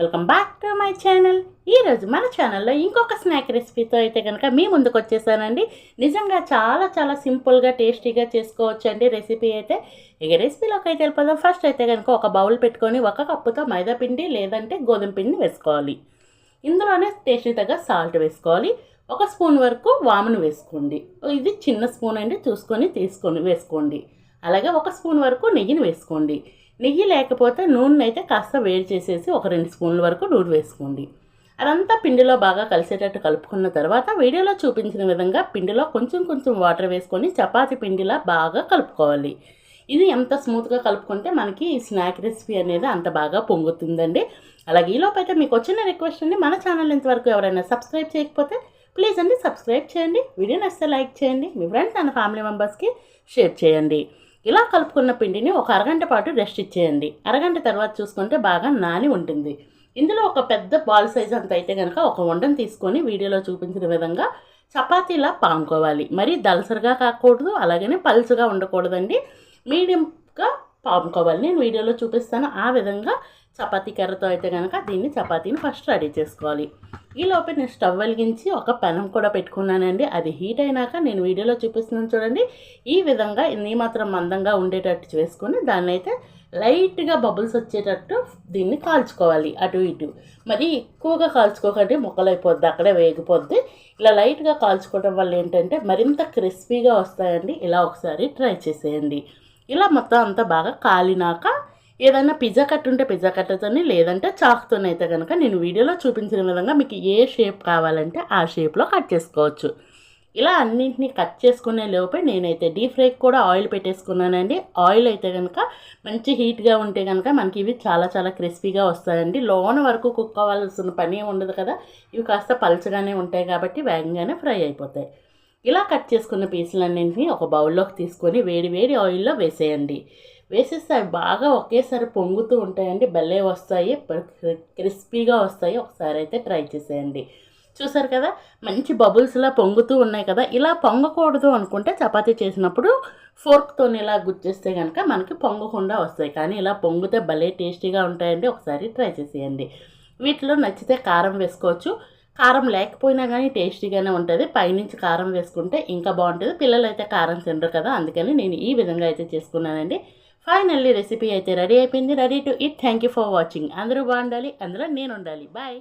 Welcome back to my channel ఈరోజు మన ఛానల్లో ఇంకొక స్నాక్ రెసిపీతో అయితే కనుక మీ ముందుకు వచ్చేసానండి. నిజంగా చాలా చాలా సింపుల్గా టేస్టీగా చేసుకోవచ్చు అండి రెసిపీ అయితే. ఇక రెసిపీలోకి అయితే వెళ్ళిపోదాం. ఫస్ట్ అయితే కనుక ఒక బౌల్ పెట్టుకొని ఒక కప్పుతో మైదా పిండి లేదంటే గోధుమ పిండిని వేసుకోవాలి. ఇందులోనే టేస్టీ తగ్గ సాల్ట్ వేసుకోవాలి. ఒక స్పూన్ వరకు వామును వేసుకోండి. ఇది చిన్న స్పూన్ అండి. చూసుకొని తీసుకొని వేసుకోండి. అలాగే ఒక స్పూన్ వరకు నెయ్యిని వేసుకోండి. నెయ్యి లేకపోతే నూనె అయితే కాస్త వేడి చేసేసి ఒక రెండు స్పూన్ల వరకు నూనె వేసుకోండి. అదంతా పిండిలో బాగా కలిసేటట్టు కలుపుకున్న తర్వాత వీడియోలో చూపించిన విధంగా పిండిలో కొంచెం కొంచెం వాటర్ వేసుకొని చపాతి పిండిలా బాగా కలుపుకోవాలి. ఇది ఎంత స్మూత్గా కలుపుకుంటే మనకి స్నాక్ రెసిపీ అనేది అంత బాగా పొంగుతుందండి. అలాగే ఈలోపు అయితే మీకు వచ్చిన రిక్వెస్ట్ అండి. మన ఛానల్ ఇంతవరకు ఎవరైనా సబ్స్క్రైబ్ చేయకపోతే ప్లీజ్ అండి సబ్స్క్రైబ్ చేయండి. వీడియో నచ్చితే లైక్ చేయండి. మీ ఫ్రెండ్స్ అండ్ ఫ్యామిలీ మెంబర్స్కి షేర్ చేయండి. ఇలా కలుపుకున్న పిండిని ఒక అరగంట పాటు రెస్ట్ ఇచ్చేయండి. అరగంట తర్వాత చూసుకుంటే బాగా నాని ఉంటుంది. ఇందులో ఒక పెద్ద బాల్ సైజ్ అంత అయితే కనుక ఒక వండం తీసుకొని వీడియోలో చూపించిన విధంగా చపాతీలా పాముకోవాలి. మరీ దలసరిగా కాకూడదు అలాగనే పలుచగా ఉండకూడదండి. మీడియంగా పాముకోవాలి. నేను వీడియోలో చూపిస్తాను ఆ విధంగా చపాతీ కర్రతో అయితే కనుక దీన్ని చపాతీని ఫస్ట్ రెడీ చేసుకోవాలి. ఈ లోపే నేను స్టవ్ వెలిగించి ఒక పెనం కూడా పెట్టుకున్నానండి. అది హీట్ అయినాక నేను వీడియోలో చూపిస్తున్నాను చూడండి. ఈ విధంగా ఇన్ని మాత్రం మందంగా ఉండేటట్టు చేసుకొని దాన్ని అయితే లైట్గా బబుల్స్ వచ్చేటట్టు దీన్ని కాల్చుకోవాలి అటు ఇటు. మరి ఎక్కువగా కాల్చుకోకండి అయిపోద్ది అక్కడే వేగిపోద్ది. ఇలా లైట్గా కాల్చుకోవడం వల్ల ఏంటంటే మరింత క్రిస్పీగా వస్తాయండి. ఇలా ఒకసారి ట్రై చేసేయండి. ఇలా మొత్తం అంతా బాగా కాలినాక ఏదైనా పిజ్జా కట్ ఉంటే పిజ్జా కట్టతోని లేదంటే చాక్తోనైతే కనుక నేను వీడియోలో చూపించిన విధంగా మీకు ఏ షేప్ కావాలంటే ఆ షేప్లో కట్ చేసుకోవచ్చు. ఇలా అన్నింటినీ కట్ చేసుకునే లోపే నేనైతే డీప్ ఫ్రైకి కూడా ఆయిల్ పెట్టేసుకున్నానండి. ఆయిల్ అయితే కనుక మంచి హీట్గా ఉంటే కనుక మనకి ఇవి చాలా చాలా క్రిస్పీగా వస్తాయండి. లోన వరకు కుక్ అవ్వాల్సిన పని ఉండదు కదా ఇవి కాస్త పలుచగానే ఉంటాయి కాబట్టి వేగంగానే ఫ్రై అయిపోతాయి. ఇలా కట్ చేసుకున్న పీసులన్నింటినీ ఒక బౌల్లోకి తీసుకొని వేడి వేడి ఆయిల్లో వేసేయండి. వేసేస్తే అవి బాగా ఒకేసారి పొంగుతూ ఉంటాయండి. భలే వస్తాయి. క్రిస్పీగా వస్తాయి ఒకసారి అయితే ట్రై చేసేయండి. చూసారు కదా? మంచి బబుల్స్లా పొంగుతూ ఉన్నాయి కదా? ఇలా పొంగకూడదు అనుకుంటే చపాతీ చేసినప్పుడు ఫోర్క్తో ఇలా గుచ్చేస్తే కనుక మనకి పొంగకుండా వస్తాయి. కానీ ఇలా పొంగితే భలే టేస్టీగా ఉంటాయండి. ఒకసారి ట్రై చేసేయండి. వీటిలో నచ్చితే కారం వేసుకోవచ్చు. కారం లేకపోయినా కానీ టేస్టీగానే ఉంటుంది. పైనుంచి కారం వేసుకుంటే ఇంకా బాగుంటుంది. పిల్లలు అయితే కారం తినరు కదా? అందుకని నేను ఈ విధంగా అయితే చేసుకున్నానండి. ఫైనల్లీ రెసిపీ అయితే రెడీ అయిపోయింది. Ready to eat thank you for watching అందరూ బాగుండాలి. అందులో నేను ఉండాలి. బాయ్